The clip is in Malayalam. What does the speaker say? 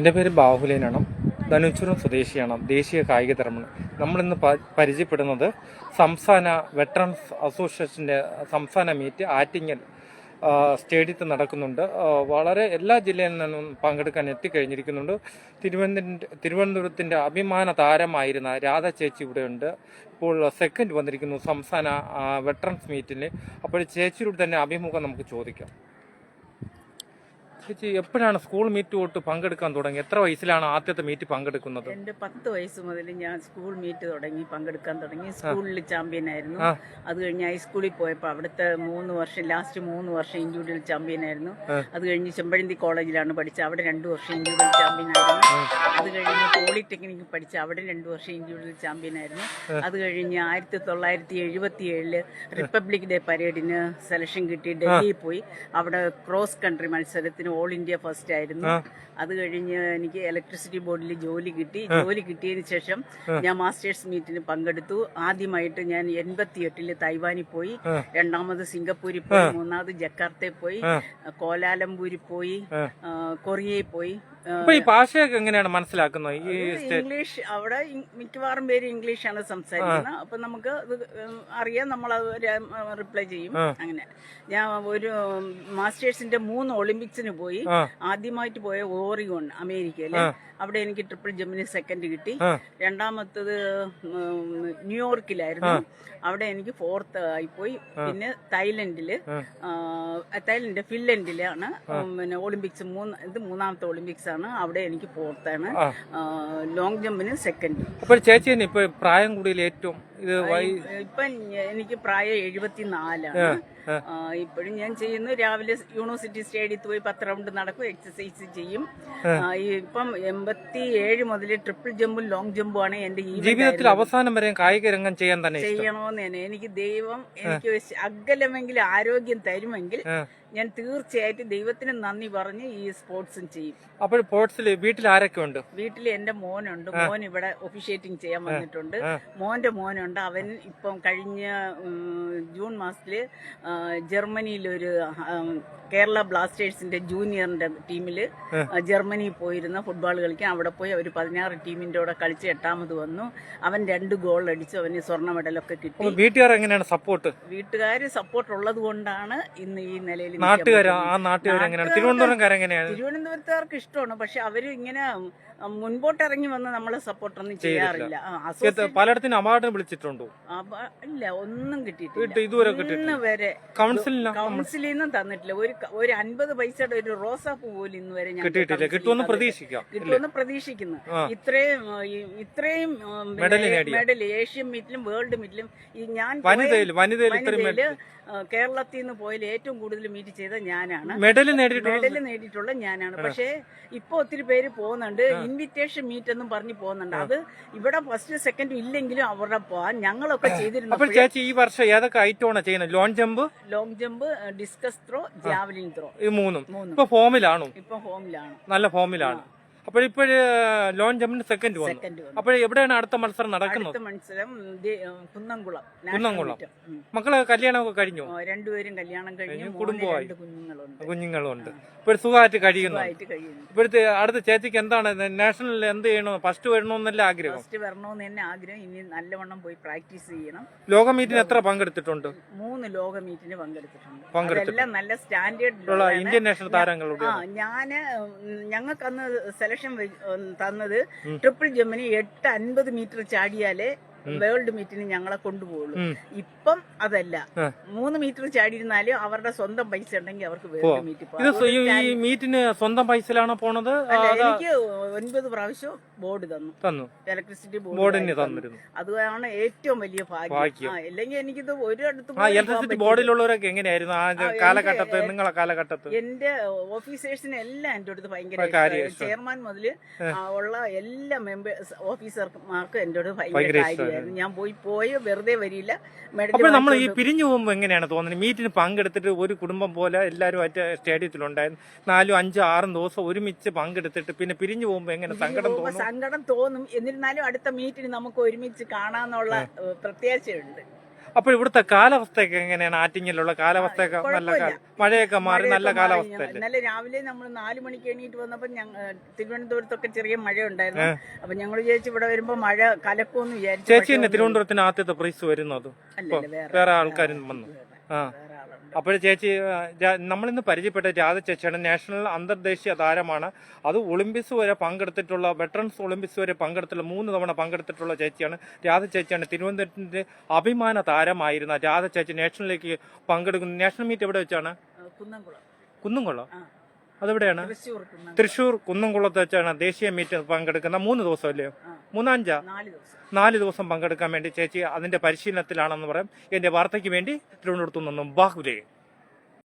എന്റെ പേര് ബാഹുലേനാണ്. ധനുച്ചുരം സ്വദേശിയാണ്. ദേശീയ കായിക തരമാണ് നമ്മളിന്ന് പരിചയപ്പെടുന്നത് സംസ്ഥാന വെറ്ററൻസ് അസോസിയേഷന്റെ സംസ്ഥാന മീറ്റ് ആറ്റിങ്ങൽ സ്റ്റേഡിയത്ത് സ്റ്റേഡിയത്തിൽ നടക്കുന്നുണ്ട്. വളരെ എല്ലാ ജില്ലയിൽ നിന്നും പങ്കെടുക്കാൻ എത്തിക്കഴിഞ്ഞിരിക്കുന്നുണ്ട്. തിരുവനന്തപുരം തിരുവനന്തപുരത്തിന്റെ അഭിമാന താരമായിരുന്ന രാധ ചേച്ചി ഇവിടെയുണ്ട്. ഇപ്പോൾ സെക്കൻഡ് വന്നിരിക്കുന്നു സംസ്ഥാന വെറ്ററൻസ് മീറ്റിൽ അപ്പോൾ ചേച്ചിയോട് തന്നെ അഭിമുഖം നമുക്ക് ചോദിക്കാം. ചേച്ചി എപ്പോഴാണ് സ്കൂൾ മീറ്റ് തൊട്ട് പങ്കെടുക്കാൻ തുടങ്ങി എത്ര വയസ്സിലാണ് ആദ്യത്തെ മീറ്റ് പങ്കെടുക്കുന്നത്? എന്റെ പത്ത് വയസ്സ് മുതൽ ഞാൻ സ്കൂൾ മീറ്റ് തുടങ്ങി പങ്കെടുക്കാൻ തുടങ്ങി. സ്കൂളിൽ ചാമ്പ്യൻ ആയിരുന്നു. അത് കഴിഞ്ഞ് ഹൈസ്കൂളിൽ പോയപ്പോൾ അവിടുത്തെ മൂന്ന് വർഷം ലാസ്റ്റ് മൂന്ന് വർഷം ഇൻഡിവിജ്വൽ ചാമ്പ്യൻ ആയിരുന്നു. അത് കഴിഞ്ഞ് ചെമ്പഴന്തി കോളേജിലാണ് പഠിച്ചത്. അവിടെ രണ്ടു വർഷം ഇൻഡിവിജ്വൽ ചാമ്പ്യൻ ആയിരുന്നു. അത് കഴിഞ്ഞ് പോളിടെക്നിക്ക് പഠിച്ച അവിടെ രണ്ടു വർഷം ഇൻഡിവിജ്വൽ ചാമ്പ്യൻ ആയിരുന്നു. അത് കഴിഞ്ഞ് ആയിരത്തി തൊള്ളായിരത്തി എഴുപത്തി ഏഴിൽ റിപ്പബ്ലിക് ഡേ പരേഡിന് സെലക്ഷൻ കിട്ടി. ഡൽഹിയിൽ പോയി. അവിടെ ക്രോസ് കൺട്രി മത്സരത്തിന് ഓൾ ഇന്ത്യ ഫസ്റ്റ് ആയിരുന്നു. അത് കഴിഞ്ഞ് എനിക്ക് ഇലക്ട്രിസിറ്റി ബോർഡിൽ ജോലി കിട്ടി. ജോലി കിട്ടിയതിന് ശേഷം ഞാൻ മാസ്റ്റേഴ്സ് മീറ്റിന് പങ്കെടുത്തു. ആദ്യമായിട്ട് ഞാൻ എൺപത്തി എട്ടിൽ തൈവാനിൽ പോയി. രണ്ടാമത് സിംഗപ്പൂരിൽ പോയി. മൂന്നാമത് ജക്കാർത്തയിൽ പോയി. കോലാലംപൂരിൽ പോയി. കൊറിയയിൽ പോയി. ഈ ഭാഷയൊക്കെ എങ്ങനെയാണ് മനസ്സിലാക്കുന്നത്? ഈ ഇംഗ്ലീഷ് അവിടെ മിക്കവാറും പേര് ഇംഗ്ലീഷാണ് സംസാരിക്കുന്നത്. അപ്പൊ നമുക്ക് അറിയാം. നമ്മൾ റിപ്ലൈ ചെയ്യും. അങ്ങനെ. ഞാൻ ഒരു മാസ്റ്റേഴ്സിന്റെ മൂന്ന് ഒളിമ്പിക്സിന് പോയി. ആ. ആദ്യമായിട്ട് പോയ ഓറിഗോൺ അമേരിക്കയിൽ അവിടെ എനിക്ക് ട്രിപ്പിൾ ജെമിനി സെക്കൻഡ് കിട്ടി. രണ്ടാമത്തത് ന്യൂയോർക്കിലായിരുന്നു. അവിടെ എനിക്ക് ഫോർത്ത് ആയി പോയി പിന്നെ തായ്ലൻഡിൽ തായ്ലൻഡ് ഫിൻലൻഡിലാണ്. പിന്നെ ഒളിമ്പിക്സ് മൂന്ന് ഇത് മൂന്നാമത്തെ ഒളിമ്പിക്സ് ആണ് അവിടെ എനിക്ക് ഫോർത്താണ്. Long ജമ്പിന് second. അപ്പോൾ ചേച്ചി പ്രായം കൂടിയിൽ ഏറ്റവും ഇത് ഇപ്പൊ എനിക്ക് പ്രായം എഴുപത്തിനാലാണ്. ഇപ്പോഴും ഞാൻ ചെയ്യുന്നു. രാവിലെ യൂണിവേഴ്സിറ്റി സ്റ്റേഡിയത്തിൽ പോയി പത്ത് റൗണ്ട് നടക്കും എക്സസൈസ് ചെയ്യും. ഇപ്പം എൺപത്തി ഏഴ് മുതൽ ട്രിപ്പിൾ ജമ്പും ലോങ് ജമ്പും ആണ് എന്റെ ജീവിതത്തിൽ അവസാനം വരെ കായിക രംഗം ചെയ്യാൻ തന്നെ ചെയ്യണമെന്ന് തന്നെ. എനിക്ക് ദൈവം എനിക്ക് അകലമെങ്കിൽ ആരോഗ്യം തരുമെങ്കിൽ ഞാൻ തീർച്ചയായിട്ടും ദൈവത്തിന് നന്ദി പറഞ്ഞ് ഈ സ്പോർട്സും ചെയ്യും. അപ്പോൾ സ്പോർട്സിൽ വീട്ടിൽ ആരൊക്കെ ഉണ്ട്? വീട്ടിൽ എന്റെ മോനുണ്ട്. മോൻ ഇവിടെ ഒഫീഷ്യേറ്റിംഗ് ചെയ്യാൻ വന്നിട്ടുണ്ട്. മോന്റെ മോനുണ്ട്. അവൻ ഇപ്പം കഴിഞ്ഞ ജൂൺ മാസത്തിൽ ജർമ്മനിയിലൊരു കേരള ബ്ലാസ്റ്റേഴ്സിന്റെ ജൂനിയറിന്റെ ടീമിൽ ജർമ്മനി ജർമ്മനിയിൽ പോയിരുന്ന ഫുട്ബോൾ കളിക്കാൻ അവിടെ പോയി അവർ പതിനാറ് ടീമിന്റെ കൂടെ കളിച്ച് എട്ടാമത് വന്നു. അവൻ രണ്ട് ഗോൾ അടിച്ചു അവന് സ്വർണ മെഡലൊക്കെ കിട്ടി. വീട്ടുകാർ എങ്ങനെയാണ് സപ്പോർട്ട് വീട്ടുകാർ സപ്പോർട്ട് ഉള്ളത് കൊണ്ടാണ് ഇന്ന് ഈ നിലയിൽ തിരുവനന്തപുരത്തുകാർക്ക് ഇഷ്ടമാണ്. പക്ഷെ അവർ ഇങ്ങനെ മുൻപോട്ട് ഇറങ്ങി വന്ന് നമ്മളെ സപ്പോർട്ട് ഒന്നും ചെയ്യാറില്ല. പലയിടത്തും അവാർഡിന് വിളിച്ചിട്ടുണ്ടോ അപ്പ- ഇല്ല ഒന്നും കിട്ടിയിട്ടില്ല. ഇതുവരെ ഇന്ന് വരെ കൗൺസിലിൽ നിന്നും തന്നിട്ടില്ല. ഒരു ഒരു അൻപത് പൈസയുടെ ഒരു റോസാപ്പൂ പോലും ഇന്ന് വരെ ഞാൻ കിട്ടിയിട്ടില്ല. കിട്ടുമെന്ന്. പ്രതീക്ഷിക്കാം കിട്ടുമെന്ന് പ്രതീക്ഷിക്കുന്നു. ഇത്രയും ഇത്രയും മെഡൽ ഏഷ്യൻ മീറ്റിലും വേൾഡ് മീറ്റിലും ഈ ഞാൻ വനിതയിൽ വനിതയിൽ വനിതയിൽ കേരളത്തിൽ നിന്ന് പോയാൽ ഏറ്റവും കൂടുതൽ മീറ്റ് ചെയ്ത ഞാനാണ്. മെഡൽ മെഡൽ നേടിയിട്ടുള്ള ഞാനാണ്. പക്ഷേ ഇപ്പൊ ഒത്തിരി പേര് പോകുന്നുണ്ട്. ഇൻവിറ്റേഷൻ മീറ്റ് എന്നും പറഞ്ഞ് പോകുന്നുണ്ട്. അത് ഇവിടെ ഫസ്റ്റ് സെക്കൻഡ് ഇല്ലെങ്കിലും അവരുടെ ഞങ്ങളൊക്കെ അപ്പോൾ ചേച്ചി ഈ വർഷം ഏതൊക്കെ ഐറ്റമാണ് ചെയ്യുന്നത്? Long jump long jump discus throw javelin throw ഈ മൂന്നും. മൂന്നും. ഇപ്പൊ ഫോമിലാണോ ഇപ്പൊ ഫോമിലാണ് നല്ല ഫോമിലാണ് അപ്പോഴിപ്പോഴ് ലോൺ ജമ്പിന് സെക്കൻഡ് വന്നു. അപ്പോൾ എവിടെയാണ് അടുത്ത മത്സരം നടക്കുന്നത്? അടുത്ത മത്സരം കുന്നംകുളം. കുന്നംകുളം. മക്കളെ കല്യാണമൊക്കെ കഴിഞ്ഞു? രണ്ടുപേരും കല്യാണം കഴിഞ്ഞു കുടുംബമായി. കുഞ്ഞുങ്ങളുണ്ട്. ഇപ്പോൾ സുഖമായിട്ട് കഴിയുന്നു. ഇപ്പോഴത്തെ അടുത്ത ചേച്ചിക്ക് എന്താണ്? നാഷണലിൽ എന്ത് ചെയ്യണോ? ഫസ്റ്റ് വരണമെന്നല്ല ആഗ്രഹം? ഫസ്റ്റ് വരണമെന്ന് തന്നെ ആഗ്രഹം. ഇനി നല്ലവണ്ണം പോയി പ്രാക്ടീസ് ചെയ്യണം. ലോക മീറ്റിന് എത്ര പങ്കെടുത്തിട്ടുണ്ട്? മൂന്ന് ലോക മീറ്റിന് പങ്കെടുത്തിട്ടുണ്ട്. പങ്കെടുത്തിട്ടുണ്ട്. നല്ല സ്റ്റാൻഡേർഡ് ഇന്ത്യൻ നാഷണൽ താരങ്ങളുടെ ഞാൻ ഞങ്ങൾക്ക് അന്ന് സെലക്ഷൻ തന്നത് ട്രിപ്പിൾ ജമ്മിന് എട്ട് അൻപത് മീറ്റർ ചാടിയാലേ വേൾഡ് മീറ്റിന് ഞങ്ങളെ കൊണ്ടുപോകുള്ളൂ. ഇപ്പം അതല്ല. മൂന്ന് മീറ്റർ ചാടിയിരുന്നാലും അവരുടെ സ്വന്തം പൈസ ഉണ്ടെങ്കിൽ അവർക്ക് മീറ്റ് ഇത് ഈ- മീറ്റിന് സ്വന്തം പൈസയിലാണോ പോണത്? എനിക്ക് ഒൻപത് പ്രാവശ്യം ബോർഡ് തന്നു. തന്നു. ഇലക്ട്രിസിറ്റി ബോർഡിന് ബോർഡ് തന്നിരുന്നു. അതാണ് ഏറ്റവും വലിയ ഭാഗ്യം. അല്ലെങ്കിൽ എനിക്കിത് ഒരിടത്ത് ഇലക്ട്രിസിറ്റി. ബോർഡിലുള്ളവരൊക്കെ എങ്ങനെയായിരുന്നു? ആ കാലഘട്ടത്ത് നിങ്ങളെ കാലഘട്ടത്ത്? എന്റെ ഓഫീസേഴ്സിന് എല്ലാം എന്റെ അടുത്ത് ഭയങ്കര ചെയർമാൻ മുതൽ ഉള്ള എല്ലാ മെമ്പേഴ്സ് ഓഫീസർമാർക്കും എന്റെ അടുത്ത് ഭയങ്കര കാര്യമായിരുന്നു. ഞാൻ പോയി പോയി വെറുതെ വരില്ല മേഡം നമ്മൾ ഈ പിരിഞ്ഞു പോകുമ്പോൾ എങ്ങനെയാണ് തോന്നുന്നത്? മീറ്റിന് പങ്കെടുത്തിട്ട് ഒരു കുടുംബം പോലെ എല്ലാവരും ആയിട്ട് സ്റ്റേഡിയത്തിലുണ്ടായിരുന്നു. നാലും അഞ്ചും ആറും ദിവസം ഒരുമിച്ച് പങ്കെടുത്തിട്ട് പിന്നെ പിരിഞ്ഞു പോകുമ്പോൾ എങ്ങനെ സങ്കടം തോന്നും? സങ്കടം തോന്നും. എന്നിരുന്നാലും അടുത്ത മീറ്റിന് നമുക്ക് ഒരുമിച്ച് കാണാന്നുള്ള പ്രത്യാശയുണ്ട് അപ്പോൾ ഇവിടുത്തെ കാലാവസ്ഥയൊക്കെ എങ്ങനെയാണ്? ആറ്റിങ്ങിലുള്ള കാലാവസ്ഥയൊക്കെ നല്ല കാ- മഴയൊക്കെ മാറി നല്ല. കാലാവസ്ഥയല്ലേ ഇന്നലെ രാവിലെ നമ്മൾ നാല് മണിക്ക് എണീറ്റ് വന്നപ്പോൾ തിരുവനന്തപുരത്തൊക്കെ ചെറിയ മഴ ഉണ്ടായിരുന്നു അപ്പൊ ഞങ്ങൾ വിചാരിച്ചു ഇവിടെ വരുമ്പോ മഴ കലക്കുമെന്ന് വിചാരിച്ചു. ചേച്ചി തന്നെ തിരുവനന്തപുരത്തിന് ആദ്യത്തെ പ്രൈസ് വരുന്നത് അല്ലല്ല, വേറെ വേറെ ആൾക്കാരും വന്നു? ആ. അപ്പോൾ ചേച്ചി നമ്മളിന്ന് പരിചയപ്പെട്ട രാധ ചേച്ചിയാണ് നാഷണൽ അന്തർദേശീയ താരമാണ്. അത് ഒളിമ്പിക്സ് വരെ പങ്കെടുത്തിട്ടുള്ള വെറ്ററൻസ് ഒളിമ്പിക്സ് വരെ പങ്കെടുത്തിട്ടുള്ള മൂന്ന് തവണ പങ്കെടുത്തിട്ടുള്ള ചേച്ചിയാണ്. രാധ ചേച്ചിയാണ് തിരുവനന്തപുരത്തിന്റെ അഭിമാന താരമായിരുന്ന രാധ ചേച്ചി നാഷണലിലേക്ക് പങ്കെടുക്കുന്ന. നാഷണൽ മീറ്റ് എവിടെ വെച്ചാണ്? കുന്നംകുളം. അതെവിടെയാണ്? തൃശ്ശൂർ കുന്നംകുളം. തൃശ്ശൂർ കുന്നംകുളത്ത് വെച്ചാണ് ദേശീയ മീറ്റ് പങ്കെടുക്കുന്ന. മൂന്ന് ദിവസം അല്ലയോ. മൂന്നാഞ്ചാ. നാല് ദിവസം. നാല് ദിവസം പങ്കെടുക്കാൻ വേണ്ടി ചേച്ചി അതിന്റെ പരിശീലനത്തിലാണെന്ന് പറയാം. എന്റെ വാർത്തയ്ക്ക് വേണ്ടി തിരുവനന്തപുരത്തു നിന്നും ബാഹുലേ